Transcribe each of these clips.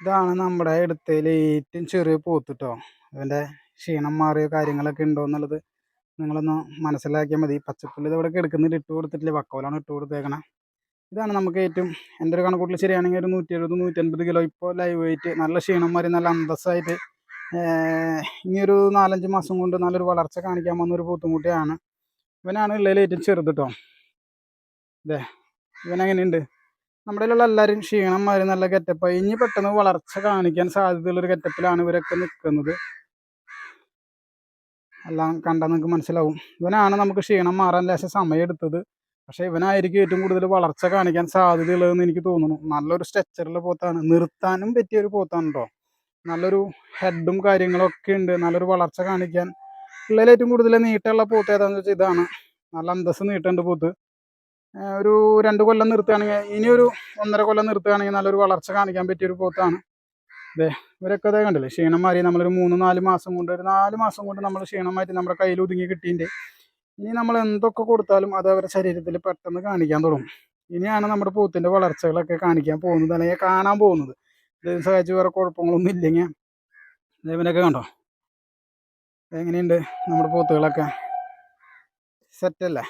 ഇതാണ് നമ്മുടെ എടുത്തതിൽ ഏറ്റവും ചെറിയ പോത്ത് ട്ടോ. ഇവന്റെ ക്ഷീണം മാറിയ കാര്യങ്ങളൊക്കെ ഉണ്ടോ എന്നുള്ളത് നിങ്ങളൊന്ന് മനസ്സിലാക്കിയാൽ മതി. പച്ചപ്പുല്ല് ഇതവിടെ ഇവിടെ കിടക്കുന്നുണ്ട് ഇട്ട് കൊടുത്തിട്ടില്ല. വക്കോലാണ് ഇട്ട് കൊടുത്തേക്കണേ. ഇതാണ് നമുക്ക് ഏറ്റവും എന്റെ ഒരു കണക്കൂട്ടിൽ ശരിയാണെങ്കിൽ ഒരു നൂറ്റി എഴുപത് നൂറ്റൻപത് കിലോ ഇപ്പോൾ ലൈവ് വെയിറ്റ് നല്ല ക്ഷീണം മാറി നല്ല അന്തസ്സായിട്ട് ഇനിയൊരു നാലഞ്ച് മാസം കൊണ്ട് നല്ലൊരു വളർച്ച കാണിക്കാൻ വന്ന ഒരു പോത്തുംകുട്ടിയാണ്. ഇവനാണ് ഉള്ളതിൽ ഏറ്റവും ചെറുത് കേട്ടോ ഇതേ ഇവനെങ്ങനെയുണ്ട്? നമ്മുടെ കയ്യിലുള്ള എല്ലാവരും ക്ഷീണം മാറി നല്ല ഗെറ്റപ്പായി ഇനി പെട്ടെന്ന് വളർച്ച കാണിക്കാൻ സാധ്യതയുള്ള ഒരു ഗെറ്റപ്പിലാണ് ഇവരൊക്കെ നിൽക്കുന്നത് എല്ലാം കണ്ടാൽ നിങ്ങൾക്ക് മനസ്സിലാവും. ഇവനാണ് നമുക്ക് ക്ഷീണം മാറാൻ ലേശം സമയം എടുത്തത്. പക്ഷേ ഇവനായിരിക്കും ഏറ്റവും കൂടുതൽ വളർച്ച കാണിക്കാൻ സാധ്യതയുള്ളതെന്ന് എനിക്ക് തോന്നുന്നു. നല്ലൊരു സ്ട്രെച്ചറുള്ള പോത്താണ്. നിർത്താനും പറ്റിയ ഒരു പോത്താണ് കേട്ടോ നല്ലൊരു ഹെഡും കാര്യങ്ങളൊക്കെ ഉണ്ട്. നല്ലൊരു വളർച്ച കാണിക്കാൻ. പിള്ളേരേറ്റവും കൂടുതൽ നീട്ടമുള്ള പോത്ത് ഏതാണെന്ന് വെച്ചാൽ ഇതാണ്. നല്ല അന്തസ് നീട്ടുണ്ട് പോത്ത്. ഒരു രണ്ട് കൊല്ലം നിർത്തുകയാണെങ്കിൽ ഇനിയൊരു ഒന്നര കൊല്ലം നിർത്തുകയാണെങ്കിൽ നല്ലൊരു വളർച്ച കാണിക്കാൻ പറ്റിയൊരു പോത്താണ്. അതെ ഇവരൊക്കെ അതേ കണ്ടില്ലേ ക്ഷീണം മാറി നമ്മളൊരു മൂന്ന് നാല് മാസം കൊണ്ട് ഒരു നാല് മാസം കൊണ്ട് നമ്മൾ ക്ഷീണം മാറ്റി നമ്മുടെ കയ്യിൽ ഒതുങ്ങി കിട്ടിയിട്ടുണ്ട്. ഇനി നമ്മൾ എന്തൊക്കെ കൊടുത്താലും അത് അവരുടെ ശരീരത്തിൽ പെട്ടെന്ന് കാണിക്കാൻ തുടങ്ങും. ഇനിയാണ് നമ്മുടെ പൂത്തിന്റെ വളർച്ചകളൊക്കെ കാണിക്കാൻ പോകുന്നത് അല്ലെങ്കിൽ കാണാൻ പോകുന്നത്. ഇതിന് സഹായിച്ച് വേറെ കുഴപ്പങ്ങളൊന്നും ഇല്ലെങ്കിൽ ദേ ഇവനൊക്കെ കണ്ടോ? എങ്ങനെയുണ്ട് നമ്മുടെ പൂത്തുകളൊക്കെ? സെറ്റല്ലേ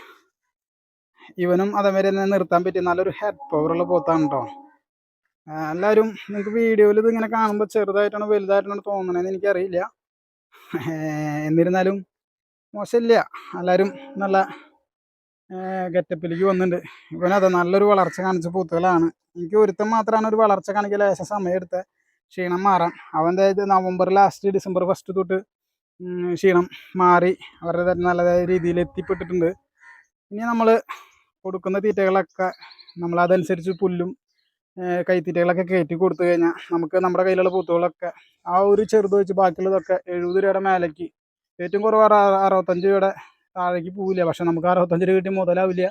ഇവനും അതേമാതിരി തന്നെ നിർത്താൻ പറ്റിയ നല്ലൊരു ഹെഡ് ഉള്ള പോത്താണ് കേട്ടോ എല്ലാവരും നിങ്ങൾക്ക് വീഡിയോയിൽ ഇത് ഇങ്ങനെ കാണുമ്പോൾ ചെറുതായിട്ടാണ് വലുതായിട്ടാണ് തോന്നണതെന്ന് എനിക്കറിയില്ല. എന്നിരുന്നാലും മോശമില്ല. എല്ലാവരും നല്ല ഗെറ്റപ്പിലേക്ക് വന്നിട്ടുണ്ട് ഇവനത് നല്ലൊരു വളർച്ച കാണിച്ച പൂത്തുകളാണ്. എനിക്ക് ഒരുത്തം മാത്രമാണ് ഒരു വളർച്ച കാണിക്കാൻ ലേശം സമയം എടുത്ത ക്ഷീണം മാറാൻ. അവന്റെ നവംബർ ലാസ്റ്റ് ഡിസംബർ ഫസ്റ്റ് തൊട്ട് ക്ഷീണം മാറി. അവരുടെ നല്ല രീതിയിൽ എത്തിപ്പെട്ടിട്ടുണ്ട് ഇനി നമ്മൾ കൊടുക്കുന്ന തീറ്റകളൊക്കെ നമ്മൾ അതനുസരിച്ച് പുല്ലും കൈത്തീറ്റകളൊക്കെ കയറ്റി കൊടുത്തു കഴിഞ്ഞാൽ നമുക്ക് നമ്മുടെ കയ്യിലുള്ള പൂത്തുകളൊക്കെ ആ ഒരു ചെറുത് വെച്ച് ബാക്കിയുള്ളതൊക്കെ എഴുപത് രൂപയുടെ മേലേക്ക്. ഏറ്റവും കുറവ് അറ അറുപത്തഞ്ച് രൂപയുടെ താഴേക്ക് പോവില്ല. പക്ഷെ നമുക്ക് അറുപത്തഞ്ച് രൂപ കിട്ടി മുതലാവില്ല.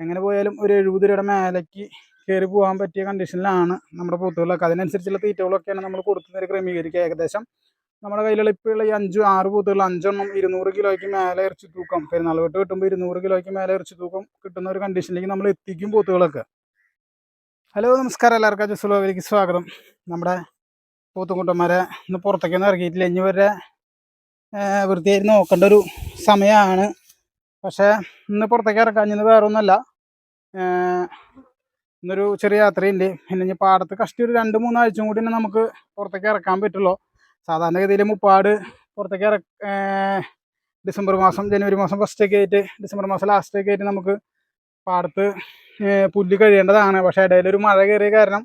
എങ്ങനെ പോയാലും ഒരു എഴുപത് രൂപയുടെ മേലേക്ക് കയറി പോകാൻ പറ്റിയ കണ്ടീഷനിലാണ് നമ്മുടെ പൂത്തുകളൊക്കെ. അതിനനുസരിച്ചുള്ള തീറ്റകളൊക്കെയാണ് നമ്മൾ കൊടുക്കുന്നത് ക്രമീകരിക്കുക. ഏകദേശം നമ്മുടെ കയ്യിലുള്ള ഇപ്പോഴുള്ള ഈ അഞ്ച് ആറ് പൂത്തുകൾ അഞ്ചെണ്ണം ഇരുന്നൂറ് കിലോയ്ക്ക് മേലെ ഇറച്ചി തൂക്കം. പെരുന്നാൾ വെട്ട് കിട്ടുമ്പോൾ ഇരുന്നൂറ് കിലോയ്ക്ക് മേലെ ഇറച്ചി തൂക്കം. കിട്ടുന്ന ഒരു കണ്ടീഷനിലേക്ക് നമ്മൾ എത്തിക്കും പൂത്തുകളൊക്കെ. ഹലോ നമസ്കാരം. എല്ലാവർക്കും ജസുലോവിലേക്ക് സ്വാഗതം. നമ്മുടെ പൂത്തുംകുട്ടന്മാരെ ഇന്ന് പുറത്തേക്കൊന്നും ഇറക്കിയിട്ടില്ല ഇനി വരെ വൃത്തിയായി നോക്കേണ്ട ഒരു സമയമാണ് പക്ഷേ ഇന്ന് പുറത്തേക്ക് ഇറക്കാഞ്ഞത് വേറെ ഒന്നുമല്ല ഇന്നൊരു ചെറിയ യാത്രയുണ്ട്. പിന്നെ ഇനി പാടത്ത് കഷ്ടി ഒരു രണ്ട് മൂന്നാഴ്ചയും കൂടി നമുക്ക് പുറത്തേക്ക് ഇറക്കാൻ പറ്റുള്ളൂ. സാധാരണഗതിയിൽ മുപ്പാട് പുറത്തേക്ക് ഇറ ഡിസംബർ മാസം ജനുവരി മാസം ഫസ്റ്റൊക്കെ ആയിട്ട് ഡിസംബർ മാസം ലാസ്റ്റൊക്കെ ആയിട്ട് നമുക്ക് പാടത്ത് പുല്ല് കഴിയേണ്ടതാണ്. പക്ഷേ ഇടയിലൊരു മഴ കയറിയ കാരണം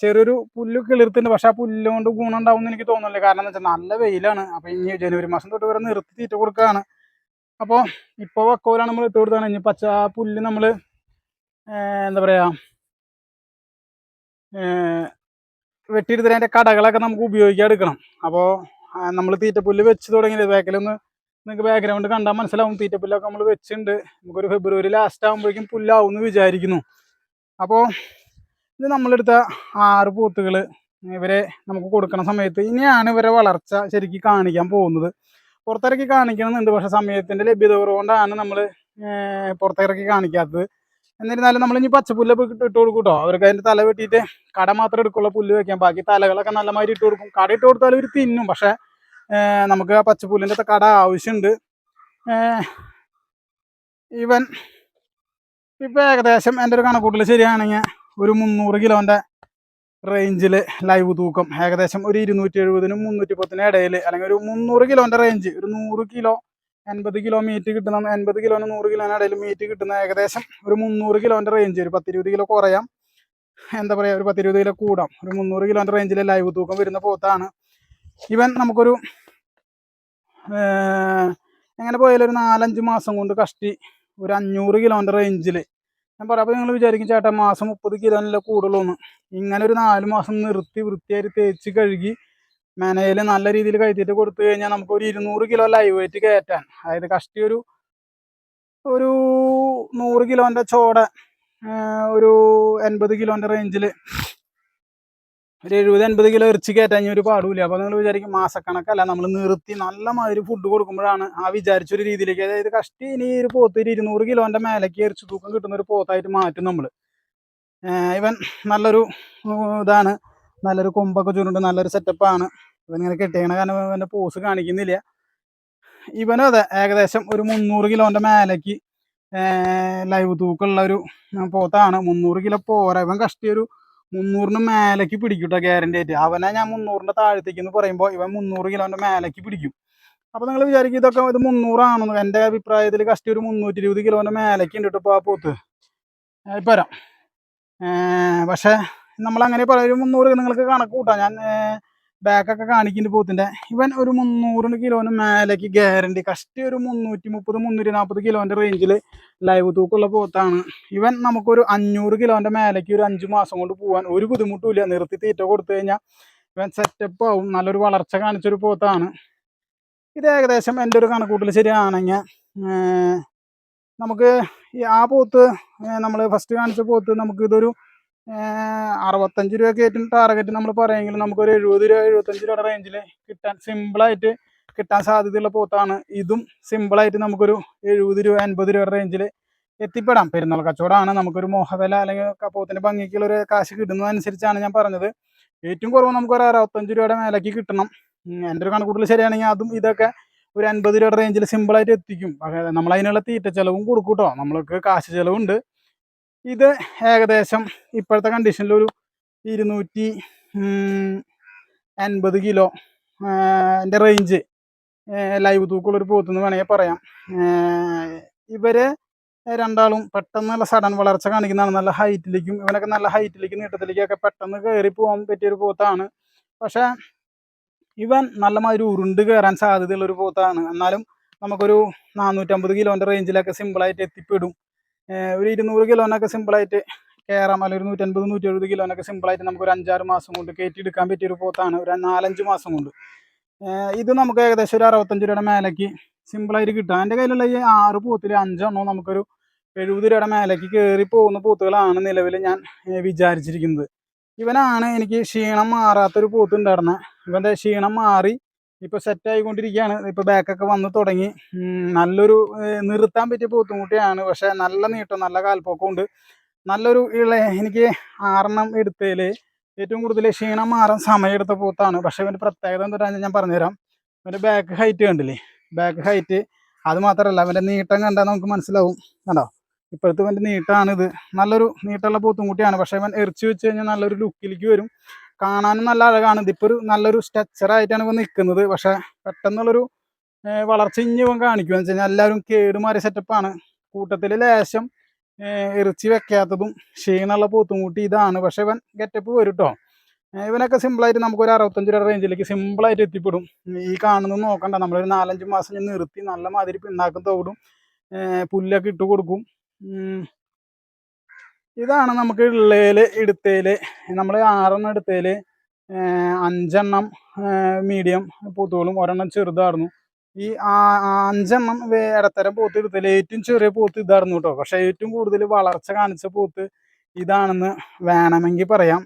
ചെറിയൊരു പുല്ല് കിളിർത്തുണ്ട്. പക്ഷെ ആ പുല്ല് കൊണ്ട് ഗുണം ഉണ്ടാവും എന്ന് എനിക്ക് തോന്നുന്നില്ല. കാരണം എന്താ വെച്ചാൽ നല്ല വെയിലാണ്. അപ്പോൾ ഇനി ജനുവരി മാസം തൊട്ട് വരെ നിർത്തി തീറ്റ കൊടുക്കുകയാണ് അപ്പോൾ ഇപ്പോൾ വക്കോലാണ് നമ്മൾ ഇട്ട് കൊടുത്താണ് ഇനി പച്ച ആ പുല്ല് നമ്മൾ എന്താ പറയുക വെട്ടിയെടുത്തിട്ട് അതിന്റെ കടകളൊക്കെ നമുക്ക് ഉപയോഗിക്കാൻ എടുക്കണം. അപ്പോൾ നമ്മൾ തീറ്റപ്പുല്ല് വെച്ച് തുടങ്ങിയത് ബാക്കിലൊന്ന് നിങ്ങൾക്ക് ബാക്ക്ഗ്രൗണ്ട് കണ്ടാൽ മനസ്സിലാവും. തീറ്റപ്പുല്ലൊക്കെ നമ്മൾ വെച്ചിട്ടുണ്ട്. നമുക്കൊരു ഫെബ്രുവരി ലാസ്റ്റ് ആകുമ്പോഴേക്കും പുല്ലാവും എന്ന് വിചാരിക്കുന്നു. അപ്പോൾ ഇത് നമ്മളെടുത്ത ആറ് പോത്തുകൾ ഇവരെ നമുക്ക് കൊടുക്കുന്ന സമയത്ത് ഇനിയാണ് ഇവരെ വളർച്ച ശരിക്കും കാണിക്കാൻ പോകുന്നത്. പുറത്തിറക്കി കാണിക്കണമെന്നുണ്ട്. പക്ഷേ സമയത്തിന്റെ ലഭ്യത കുറവുകൊണ്ടാണ് നമ്മൾ പുറത്തിറക്കി കാണിക്കാത്തത്. എന്നിരുന്നാലും നമ്മൾ ഇനി പച്ചപ്പുല്ലൊക്കെ ഇട്ട് കൊടുക്കും കേട്ടോ അവർക്ക് അതിന്റെ തല വെട്ടിയിട്ട് കട മാത്രം എടുക്കുള്ള പുല്ല് വെക്കാം ബാക്കി തലകളൊക്കെ നല്ല മാതിരി ഇട്ട് കൊടുക്കും. കട ഇട്ട് കൊടുത്താലും ഒരു തിന്നും. പക്ഷേ നമുക്ക് ആ പച്ചപ്പുല്ലിന്റെ കട ആവശ്യമുണ്ട്. ഈവൻ ഇപ്പം ഏകദേശം എന്റെ ഒരു കണക്കൂട്ടൽ ശരിയാണെങ്കിൽ ഒരു മുന്നൂറ് കിലോന്റെ റേഞ്ചിൽ ലൈവ് തൂക്കം. ഏകദേശം ഒരു ഇരുന്നൂറ്റി എഴുപതിനും മുന്നൂറ്റി പത്തിനും ഇടയിൽ അല്ലെങ്കിൽ ഒരു മുന്നൂറ് കിലോന്റെ റേഞ്ച് ഒരു നൂറ് കിലോ എൺപത് കിലോ മീറ്റ് കിട്ടുന്ന എൺപത് കിലോന് നൂറ് കിലോന് ഇടയിൽ മീറ്റ് കിട്ടുന്ന ഏകദേശം ഒരു മുന്നൂറ് കിലോന്റെ റേഞ്ച് ഒരു പത്തിരുപത് കിലോ കുറയാം. എന്താ പറയുക ഒരു പത്തിരുപത് കിലോ കൂടാം. ഒരു മുന്നൂറ് കിലോന്റെ റേഞ്ചിൽ ലൈവ് തൂക്കം വരുന്ന പോത്താണ്. ഇവൻ നമുക്കൊരു എങ്ങനെ പോയാലും ഒരു നാലഞ്ച് മാസം കൊണ്ട് കഷ്ടി ഒരു അഞ്ഞൂറ് കിലോന്റെ റേഞ്ചിൽ ഞാൻ പറയാം അപ്പോൾ നിങ്ങൾ വിചാരിക്കും ചേട്ടാ മാസം മുപ്പത് കിലോനല്ലേ കൂടുതലൊന്ന് ഇങ്ങനെ ഒരു നാല് മാസം നിർത്തി വൃത്തിയായിട്ട് തേച്ച് കഴുകി മെനയിൽ നല്ല രീതിയിൽ കഴുത്തിട്ട് കൊടുത്തു കഴിഞ്ഞാൽ നമുക്ക് ഒരു ഇരുന്നൂറ് കിലോ ലൈവ് വെയിറ്റ് കയറ്റാൻ. അതായത് കഷ്ടി ഒരു ഒരു നൂറ് കിലോന്റെ ചോട ഒരു എൺപത് കിലോന്റെ റേഞ്ചിൽ ഒരു എഴുപത് എൺപത് കിലോ ഇറച്ചി കയറ്റാൻ ഒരു പാടില്ല. അപ്പോൾ നിങ്ങൾ വിചാരിക്കും മാസക്കണക്കല്ല നമ്മൾ നിർത്തി നല്ല മാതിരി ഫുഡ് കൊടുക്കുമ്പോഴാണ് ആ വിചാരിച്ചൊരു രീതിയിലേക്ക്. അതായത് കഷ്ടി ഇനി ഒരു പോത്ത് ഒരു ഇരുന്നൂറ് കിലോന്റെ മേലേക്ക് ഇറച്ചി തൂക്കം കിട്ടുന്ന ഒരു പോത്തായിട്ട് മാറ്റും നമ്മൾ ഇവൻ നല്ലൊരു ഇതാണ്. നല്ലൊരു കൊമ്പൊക്കെ ചുരുണ്ട് നല്ലൊരു സെറ്റപ്പാണ് ഇവനിങ്ങനെ കെട്ടിയണ കാരണം ഇവന്റെ പോസ് കാണിക്കുന്നില്ല. ഇവനും അതെ ഏകദേശം ഒരു മുന്നൂറ് കിലോന്റെ മേലേക്ക് ലൈവ് തൂക്കുള്ള ഒരു പോത്താണ്. മുന്നൂറ് കിലോ പോരാ. ഇവൻ കഷ്ടിയൊരു മുന്നൂറിന് മേലേക്ക് പിടിക്കും കേട്ടോ ഗ്യാരണ്ടി ആയിട്ട്. അവനെ ഞാൻ മുന്നൂറിന്റെ താഴത്തേക്ക് എന്ന് പറയുമ്പോൾ ഇവൻ മുന്നൂറ് കിലോന്റെ മേലേക്ക് പിടിക്കും. അപ്പോൾ നിങ്ങൾ വിചാരിക്കും ഇതൊക്കെ ഇത് മുന്നൂറാണെന്ന്. എന്റെ അഭിപ്രായത്തിൽ കഷ്ടി ഒരു മുന്നൂറ്റി ഇരുപത് കിലോന്റെ മേലേക്ക് ഉണ്ട് ഇപ്പോൾ ആ പോത്ത്. ഇപ്പം പക്ഷേ നമ്മളങ്ങനെ പറയും ഒരു മുന്നൂറ് നിങ്ങൾക്ക് കണക്ക് കൂട്ടാം. ഞാൻ ബാക്കൊക്കെ കാണിക്കുന്നുണ്ട് പോത്തിന്റെ. ഇവൻ ഒരു മുന്നൂറ് കിലോന് മേലേക്ക് ഗ്യാരണ്ടി കഷ്ടി ഒരു മുന്നൂറ്റി മുപ്പത് മുന്നൂറ്റി നാൽപ്പത് കിലോന്റെ റേഞ്ചിൽ ലൈവ് തൂക്കുള്ള പോത്താണ്. ഇവൻ നമുക്കൊരു അഞ്ഞൂറ് കിലോന്റെ മേലേക്ക് ഒരു അഞ്ച് മാസം കൊണ്ട് പോകാൻ ഒരു ബുദ്ധിമുട്ടുമില്ല നിർത്തി തീറ്റ കൊടുത്തു കഴിഞ്ഞാൽ ഇവൻ സെറ്റപ്പ് ആവും. നല്ലൊരു വളർച്ച കാണിച്ചൊരു പോത്താണ്. ഇത് ഏകദേശം എന്റെ ഒരു കണക്കൂട്ടൽ ശരിയാണെങ്കിൽ നമുക്ക് ആ പോത്ത് നമ്മൾ ഫസ്റ്റ് കാണിച്ച പോത്ത് നമുക്ക് ഇതൊരു അറുപത്തഞ്ച് രൂപയൊക്കെ ആയിട്ട് ടാർഗറ്റ് നമ്മൾ പറയുമെങ്കിൽ നമുക്കൊരു എഴുപത് രൂപ എഴുപത്തഞ്ച് രൂപയുടെ റേഞ്ചിൽ കിട്ടാൻ സിമ്പിളായിട്ട് കിട്ടാൻ സാധ്യതയുള്ള പോത്താണ്. ഇതും സിമ്പിളായിട്ട് നമുക്കൊരു എഴുപത് രൂപ അൻപത് രൂപയുടെ റേഞ്ചിൽ എത്തിപ്പെടാം. പെരുന്നാൾ കച്ചവടമാണ്. നമുക്കൊരു മോഹവില അല്ലെങ്കിൽ പോത്തിന്റെ ഭംഗിക്കുള്ള ഒരു കാശ് കിട്ടുന്നതനുസരിച്ചാണ് ഞാൻ പറഞ്ഞത്. ഏറ്റവും കുറവ് നമുക്കൊരു അറുപത്തഞ്ച് രൂപയുടെ മേലേക്ക് കിട്ടണം. എന്റെ ഒരു കണക്കൂട്ടൽ ശരിയാണെങ്കിൽ അതും ഇതൊക്കെ ഒരു അൻപത് രൂപയുടെ റേഞ്ചിൽ സിമ്പിളായിട്ട് എത്തിക്കും. പക്ഷേ നമ്മൾ അതിനുള്ള തീറ്റ ചിലവും കൊടുക്കും കേട്ടോ നമ്മൾക്ക് കാശ് ചിലവുണ്ട്. ഇത് ഏകദേശം ഇപ്പോഴത്തെ കണ്ടീഷനിൽ ഒരു ഇരുന്നൂറ്റി അൻപത് കിലോ എന്റെ റേഞ്ച് ലൈവ് തൂക്കുള്ളൊരു പോത്തെന്ന് വേണമെങ്കിൽ പറയാം. ഇവരെ രണ്ടാളും പെട്ടെന്ന് നല്ല സഡൻ വളർച്ച കാണിക്കുന്നതാണ്. നല്ല ഹൈറ്റിലേക്കും ഇവനൊക്കെ നല്ല ഹൈറ്റിലേക്കും നീട്ടത്തിലേക്കൊക്കെ പെട്ടെന്ന് കയറി പോകാൻ പറ്റിയൊരു പോത്താണ്. പക്ഷേ ഇവൻ നല്ല മാതിരി ഉരുണ്ട് കയറാൻ സാധ്യതയുള്ള ഒരു പോത്താണ്. എന്നാലും നമുക്കൊരു നാനൂറ്റമ്പത് കിലോന്റെ റേഞ്ചിലൊക്കെ സിമ്പിളായിട്ട് എത്തിപ്പെടും. ഒരു ഇരുന്നൂറ് കിലോനൊക്കെ സിമ്പിളായിട്ട് കയറാം അല്ലെങ്കിൽ ഒരു നൂറ്റൻപത് നൂറ്റി എഴുപത് കിലോനൊക്കെ സിമ്പിളായിട്ട് നമുക്ക് ഒരു അഞ്ചാറ് മാസം കൊണ്ട് കയറ്റിയെടുക്കാൻ പറ്റിയൊരു പോത്താണ്. ഒരു നാലഞ്ച് മാസം കൊണ്ട്. ഇത് നമുക്ക് ഏകദേശം ഒരു അറുപത്തഞ്ച് രൂപയുടെ മേലേക്ക് സിമ്പിളായിട്ട് കിട്ടും. എന്റെ കയ്യിലുള്ള ഈ ആറ് പോത്തിൽ അഞ്ചെണ്ണം നമുക്കൊരു എഴുപത് രൂപയുടെ മേലേക്ക് കയറി പോകുന്ന പോത്തുകളാണ് നിലവിൽ ഞാൻ വിചാരിച്ചിരിക്കുന്നത്. ഇവനാണ് എനിക്ക് ക്ഷീണം മാറാത്തൊരു പോത്ത് ഉണ്ടായിരുന്നത് ഇവന്റെ ക്ഷീണം മാറി ഇപ്പോൾ സെറ്റ് ആയിക്കൊണ്ടിരിക്കുകയാണ്. ഇപ്പോൾ ബാക്കൊക്കെ വന്ന് തുടങ്ങി. നല്ലൊരു നിർത്താൻ പറ്റിയ പോത്തുംകുട്ടിയാണ് പക്ഷേ നല്ല നീട്ടം നല്ല കാൽപ്പൊക്കം ഉണ്ട്. നല്ലൊരു ഇള എനിക്ക് ആറെണ്ണം എടുത്തതിൽ ഏറ്റവും കൂടുതൽ ക്ഷീണം മാറാൻ സമയമെടുത്ത പോത്താണ്. പക്ഷേ ഇവന്റെ പ്രത്യേകത എന്താണെന്ന് ഞാൻ പറഞ്ഞുതരാം. ഇവന്റെ ബാക്ക് ഹൈറ്റ് കണ്ടില്ലേ? ബാക്ക് ഹൈറ്റ് അത് മാത്രമല്ല അവന്റെ നീട്ടം കണ്ടാൽ നമുക്ക് മനസ്സിലാവും. കണ്ടോ? ഇപ്പോഴത്തെ ഇവന്റെ നീട്ടാണിത് നല്ലൊരു നീട്ടമുള്ള പോത്തുംകുട്ടിയാണ് പക്ഷേ ഇവൻ എറിച്ച് വെച്ച് കഴിഞ്ഞാൽ നല്ലൊരു ലുക്കിലേക്ക് വരും. കാണാനും നല്ല അഴകാണ്. ഇതിപ്പോൾ ഒരു നല്ലൊരു സ്ട്രക്ചറായിട്ടാണ് ഇപ്പോൾ നിൽക്കുന്നത്. പക്ഷെ പെട്ടെന്നുള്ളൊരു വളർച്ച ഇഞ്ഞ് കാണിക്കുക എന്ന് വെച്ച് കഴിഞ്ഞാൽ എല്ലാവരും കേടുമാറിയ സെറ്റപ്പാണ് കൂട്ടത്തിൽ ലേശം ഇറച്ചി വെക്കാത്തതും ക്ഷീണമുള്ള പോത്തുംകൂട്ടി ഇതാണ്. പക്ഷെ ഇവൻ ഗെറ്റപ്പ് വരും കേട്ടോ ഇവനൊക്കെ സിമ്പിളായിട്ട് നമുക്കൊരു അറുപത്തഞ്ച് രൂപ റേഞ്ചിലേക്ക് സിമ്പിളായിട്ട് എത്തിപ്പെടും. ഈ കാണുന്നത് നോക്കണ്ട. നമ്മളൊരു നാലഞ്ച് മാസം നിർത്തി നല്ല മാതിരി പിണ്ണാക്കും തോടും പുല്ലൊക്കെ ഇട്ട് കൊടുക്കും. ഇതാണ് നമുക്ക് ഉള്ളതിൽ എടുത്തതിൽ നമ്മൾ ആറെണ്ണം എടുത്തതിൽ അഞ്ചെണ്ണം മീഡിയം പൂത്തുകളും. ഒരെണ്ണം ചെറുതായിരുന്നു. ഈ അഞ്ചെണ്ണം ഇടത്തരം പോത്ത് എടുത്തതിൽ ഏറ്റവും ചെറിയ പൂത്ത് ഇതായിരുന്നു കേട്ടോ പക്ഷേ ഏറ്റവും കൂടുതൽ വളർച്ച കാണിച്ച പൂത്ത് ഇതാണെന്ന് വേണമെങ്കിൽ പറയാം.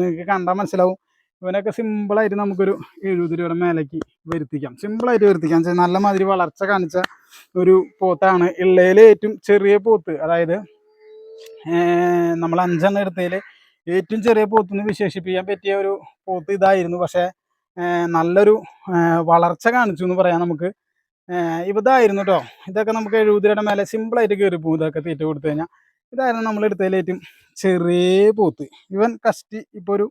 നിങ്ങൾക്ക് കണ്ടാൽ മനസ്സിലാവും. ഇവനൊക്കെ സിമ്പിളായിട്ട് നമുക്കൊരു എഴുപത് രൂപയുടെ മേലേക്ക് വരുത്തിക്കാം. സിമ്പിളായിട്ട് വരുത്തിക്കാം. നല്ല മാതിരി വളർച്ച കാണിച്ച ഒരു പോത്താണ് ഇള്ളയിലെ ഏറ്റവും ചെറിയ പോത്ത്. അതായത് നമ്മൾ അഞ്ചെണ്ണം എടുത്തതിൽ ഏറ്റവും ചെറിയ പോത്തുനിന്ന് വിശേഷിപ്പിക്കാൻ പറ്റിയ ഒരു പോത്ത് ഇതായിരുന്നു. പക്ഷേ നല്ലൊരു വളർച്ച കാണിച്ചു എന്ന് പറയാം നമുക്ക്. ഇതായിരുന്നു കേട്ടോ ഇതൊക്കെ നമുക്ക് എഴുപത് രൂപയുടെ മേലെ സിമ്പിളായിട്ട് കയറി പോകും ഇതൊക്കെ തീറ്റ കൊടുത്തു കഴിഞ്ഞാൽ ഇതായിരുന്നു നമ്മൾ എടുത്തതിൽ ഏറ്റവും ചെറിയ പോത്ത്. ഇവൻ കഷ്ടി ഇപ്പോൾ ഒരു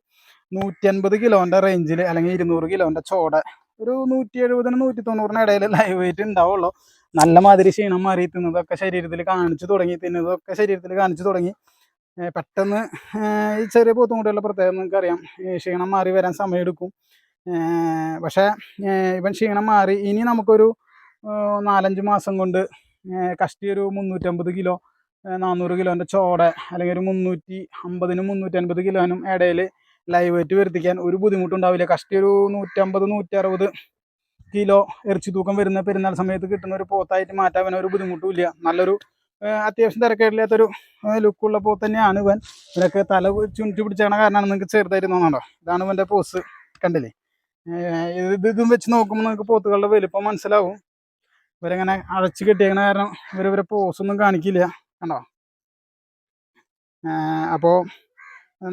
നൂറ്റി അൻപത് കിലോന്റെ റേഞ്ചിൽ അല്ലെങ്കിൽ ഇരുന്നൂറ് കിലോന്റെ ചോട. ഒരു നൂറ്റി എഴുപതിന് നൂറ്റി തൊണ്ണൂറിന് ഇടയിൽ ലൈവ് വെയിറ്റ് ഉണ്ടാവുള്ളൂ നല്ല മാതിരി ക്ഷീണം മാറി ശരീരത്തിൽ കാണിച്ചു തുടങ്ങി തിന്നതൊക്കെ ശരീരത്തിൽ കാണിച്ചു തുടങ്ങി. പെട്ടെന്ന് ഈ ചെറിയ പോത്തുമുട്ടിയുള്ള പ്രത്യേകം നിങ്ങൾക്കറിയാം ക്ഷീണം മാറി വരാൻ സമയമെടുക്കും. പക്ഷേ ഇവൻ ക്ഷീണം മാറി ഇനി നമുക്കൊരു നാലഞ്ച് മാസം കൊണ്ട് കഷ്ടി ഒരു മുന്നൂറ്റമ്പത് കിലോ നാനൂറ് കിലോന്റെ ചോട അല്ലെങ്കിൽ ഒരു മുന്നൂറ്റി അമ്പതിനും മുന്നൂറ്റൻപത് കിലോനും ഇടയിൽ ലൈവ് വെയിറ്റ് വരുത്തിക്കാൻ ഒരു ബുദ്ധിമുട്ടുണ്ടാവില്ല. കഷ്ടി ഒരു നൂറ്റമ്പത് നൂറ്ററുപത് കിലോ ഇറച്ചി തൂക്കം വരുന്ന പെരുന്നാൾ സമയത്ത് കിട്ടുന്ന ഒരു പോത്തായിട്ട് മാറ്റാൻ ഒരു ബുദ്ധിമുട്ടുമില്ല. നല്ലൊരു അത്യാവശ്യം തിരക്കേടില്ലാത്തൊരു ലുക്കുള്ള പോത്ത് തന്നെയാണ് ഇവൻ. ഇവനൊക്കെ തല ചുണ്ടി പിടിച്ചാണ് കാരണമാണ് നിങ്ങൾക്ക് ചെറുതായിട്ട് തോന്നണ്ടോ ഇതാണ് ഇവന്റെ പോസ് കണ്ടില്ലേ? ഇത് ഇതും വെച്ച് നോക്കുമ്പോൾ നിങ്ങൾക്ക് പോത്തുകളുടെ വലുപ്പം മനസ്സിലാവും. ഇവരങ്ങനെ അടച്ച് കെട്ടിയേക്കണ കാരണം ഇവർ ഇവരെ പോസൊന്നും കാണിക്കില്ല. കണ്ടോ? അപ്പോൾ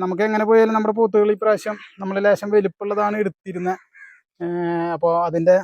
നമുക്ക് എങ്ങനെ പോയാലും നമ്മുടെ പോത്തുകൾ ഇപ്രാവശ്യം നമ്മൾ ലേശം വലുപ്പുള്ളതാണ് എടുത്തിരുന്നത് അപ്പോൾ അതിന്റെ